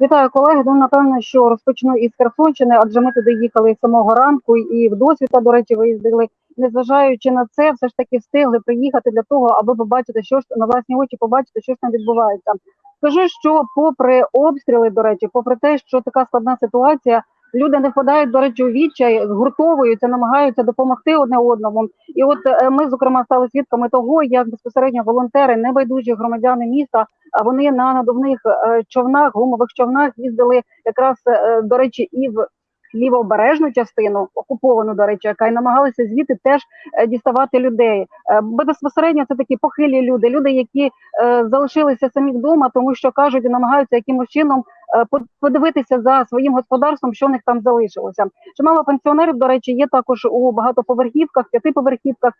Вітаю колеги. Ну напевно, що розпочну із Херсонщини, адже ми туди їхали самого ранку і в досвіта, до речі, виїздили. Незважаючи на це, все ж таки встигли приїхати для того, аби побачити, що ж на власні очі побачити, що ж там відбувається. Скажу, що попри обстріли, до речі, попри те, що така складна ситуація, люди не впадають, до речі, у відчай, згуртовуються, намагаються допомогти одне одному. І от е, ми, зокрема, стали свідками того, як безпосередньо волонтери, небайдужі громадяни міста, вони на надувних е, човнах, гумових човнах їздили якраз е, до речі, і в лівобережну частину, окуповану, до речі, яка і намагалися звідти теж е, діставати людей. Безпосередньо це такі похилі люди, люди, які залишилися самі вдома, тому що кажуть, і намагаються якимось чином по- подивитися за своїм господарством, що в них там залишилося. Чимало пенсіонерів, до речі, є також у багатоповерхівках, п'ятиповерхівках.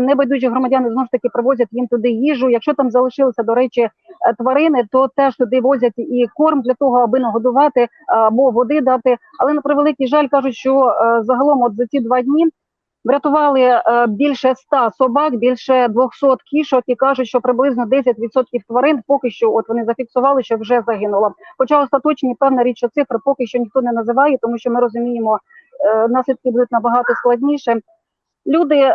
Небайдужі громадяни знову ж таки привозять їм туди їжу. Якщо там залишилися, до речі, тварини, то теж туди возять і корм для того, аби нагодувати е, або води дати. Але на превеликий жаль кажуть, що е, загалом, от за ці два дні. Врятували е, більше 100 собак, більше 200 кішок і кажуть, що приблизно 10% тварин поки що от вони зафіксували, що вже загинуло. Хоча остаточні певна річ, цифри поки що ніхто не називає, тому що ми розуміємо, е, наслідки будуть набагато складніше. Люди, е,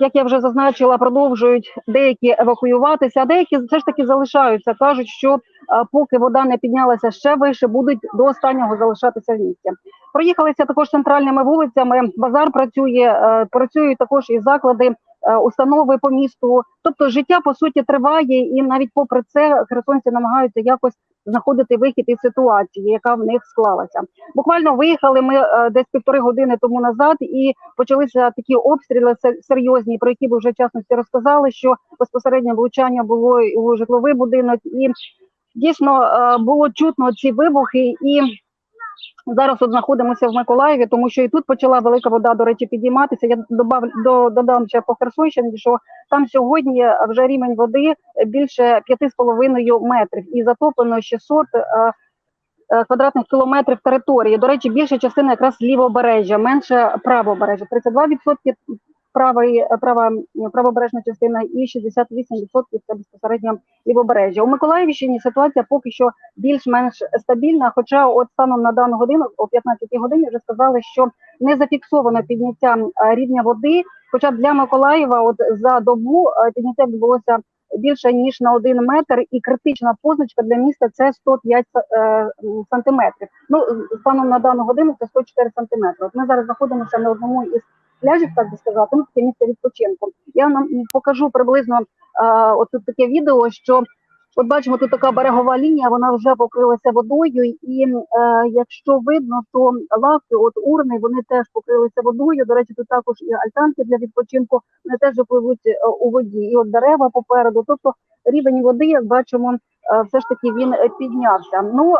як я вже зазначила, продовжують деякі евакуюватися, а деякі все ж таки залишаються. кажуть, що е, поки вода не піднялася ще вище, будуть до останнього залишатися в місті. Проїхалися також центральними вулицями. Базар працює, е, працюють також і заклади, установи по місту. Тобто життя по суті триває, і навіть попри це херсонці намагаються якось знаходити вихід із ситуації, яка в них склалася. Буквально виїхали ми е, десь півтори години тому назад, і почалися такі обстріли серйозні, про які ви вже часності розказали, що безпосередньо влучання було у житловий будинок, і дійсно е, було чутно ці вибухи і. Зараз от знаходимося в Миколаєві, тому що і тут почала велика вода, до речі, підійматися. Я добав, до, додам ще по Херсонщині, що там сьогодні вже рівень води більше 5,5 метрів і затоплено 600 е, е, квадратних кілометрів території. До речі, більша частина якраз лівобережжя, менше правобережжя. 32% правої, права, правобережна частина і 68% це безпосередньо лівобережжя. У Миколаївщині ситуація поки що більш-менш стабільна. Хоча, от станом на дану годину, о 15 годині, вже сказали, що не зафіксовано підняття е, рівня води. Хоча для Миколаєва, от за добу е, підняття відбулося більше ніж на один метр, і критична позначка для міста це 105 е, сантиметрів. Ну станом на дану годину це 104 сантиметри. От ми зараз знаходимося на одному із пляжів, так би сказати, ну це місце відпочинку. Я вам покажу приблизно е, от таке відео, що От бачимо, тут така берегова лінія, вона вже покрилася водою, і е, якщо видно, то лавки, от урни, вони теж покрилися водою. До речі, тут також і альтанки для відпочинку, вони теж пливуть е, у воді. І от дерева попереду. Тобто рівень води, як бачимо, все ж таки він е, піднявся. Ну е,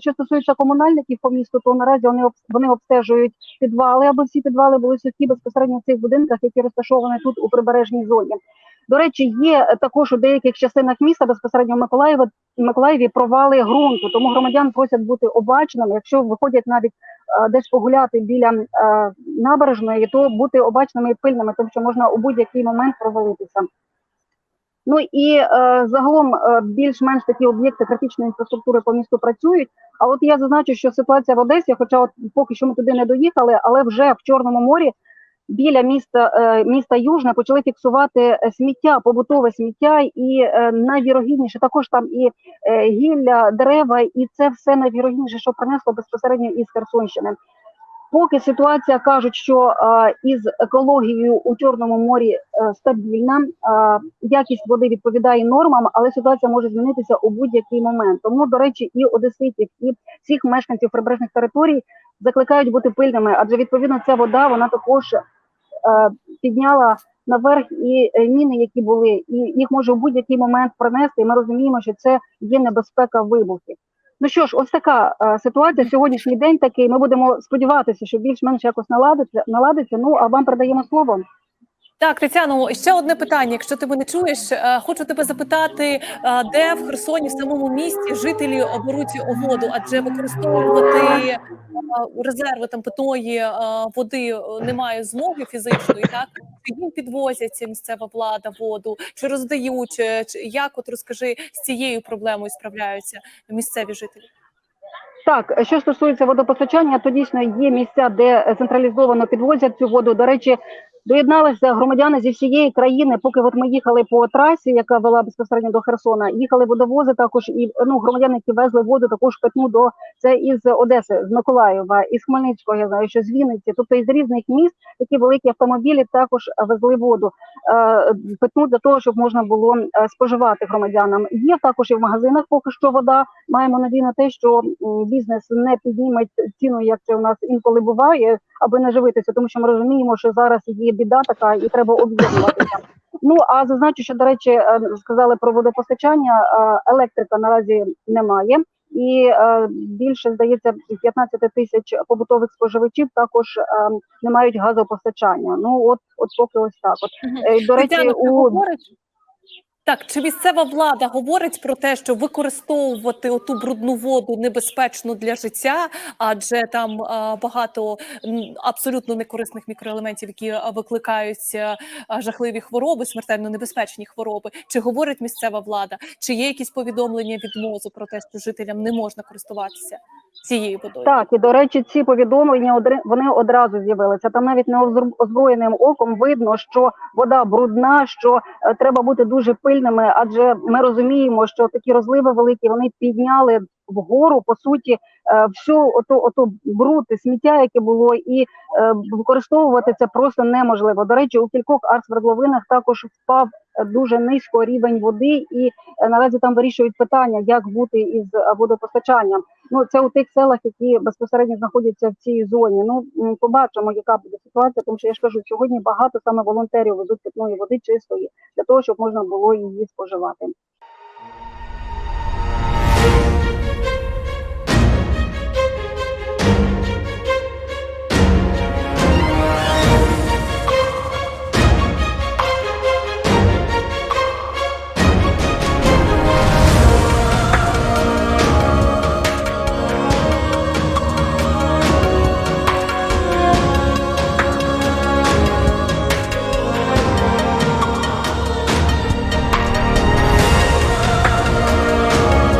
що стосується комунальників по місту, то наразі вони вони обстежують підвали, аби всі підвали були сухі безпосередньо в цих будинках, які розташовані тут у прибережній зоні. До речі, є е, також у деяких частинах міста безпосередньо в Миколаєві, Миколаєві провали ґрунту. Тому громадян просять бути обачними. Якщо виходять навіть е, десь погуляти біля е, набережної, то бути обачними і пильними, тому що можна у будь-який момент провалитися. Ну і е, загалом е, більш-менш такі об'єкти критичної інфраструктури по місту працюють. А от я зазначу, що ситуація в Одесі, хоча от поки що ми туди не доїхали, але вже в Чорному морі біля міста е, міста Южне почали фіксувати е, сміття, побутове сміття, і е, найвірогідніше також там і е, гілля, дерева, і це все найвірогідніше, що принесло безпосередньо із Херсонщини. Поки ситуація кажуть, що е, із екологією у Чорному морі е, стабільна, е, якість води відповідає нормам, але ситуація може змінитися у будь-який момент. Тому, до речі, і одеситів, і всіх мешканців прибережних територій закликають бути пильними, адже відповідно ця вода вона також підняла наверх і міни, які були, і їх може у будь-який момент пронести. І ми розуміємо, що це є небезпека вибухів. Ну що ж, ось така е, ситуація. Сьогоднішній день такий. Ми будемо сподіватися, що більш-менш якось наладиться. наладиться. Ну а вам передаємо слово. Так, Тетяно, ще одне питання. Якщо ти мене чуєш, е, хочу тебе запитати, е, де в Херсоні, в самому місті, жителі оберуть воду, адже використовувати резерви там питної води немає змоги фізичної, так Чи їм підвозять ця місцева влада воду, чи роздають, чи, чи як от розкажи з цією проблемою справляються місцеві жителі? Так, що стосується водопостачання, то дійсно є місця, де централізовано підвозять цю воду. До речі, доєдналися громадяни зі всієї країни. Поки от ми їхали по трасі, яка вела безпосередньо до Херсона, їхали водовози також і ну громадяни, які везли воду, також питну до це із Одеси, з Миколаєва, із Хмельницького. Я знаю, що з Вінниці, тобто із різних міст такі великі автомобілі також везли воду е, питну для того, щоб можна було е, споживати громадянам. Є також і в магазинах поки що вода. Маємо надію на те, що бізнес не підніме ціну, як це у нас інколи буває, аби не живитися, тому що ми розуміємо, що зараз є біда така, і треба об'єднуватися. Ну а зазначу, що до речі, е, сказали про водопостачання. е, Електрика наразі немає. І е, більше здається 15 тисяч побутових споживачів також не мають газопостачання. Ну от, от поки ось так. От до речі, у говорить? Так, чи місцева влада говорить про те, що використовувати оту брудну воду небезпечно для життя, адже там а, багато абсолютно некорисних мікроелементів, які а, викликають а, а, жахливі хвороби, смертельно небезпечні хвороби. Чи говорить місцева влада? Чи є якісь повідомлення від МОЗу про те, що жителям не можна користуватися цією водою? Так, і до речі, ці повідомлення вони одразу з'явилися. Там навіть неозброєним оком видно, що вода брудна, що е, треба бути дуже пильними, адже ми розуміємо, що такі розливи великі вони підняли вгору по суті е, всю оту, ото бруд і сміття, яке було, і е, використовувати це просто неможливо. До речі, у кількох арцвердловинах також впав дуже низько рівень води, і е, наразі там вирішують питання, як бути із е, водопостачанням. Ну це у тих селах, які безпосередньо знаходяться в цій зоні. Ну побачимо, яка буде ситуація, тому що я ж кажу, сьогодні багато саме волонтерів везуть питної води чистої для того, щоб можна було її споживати.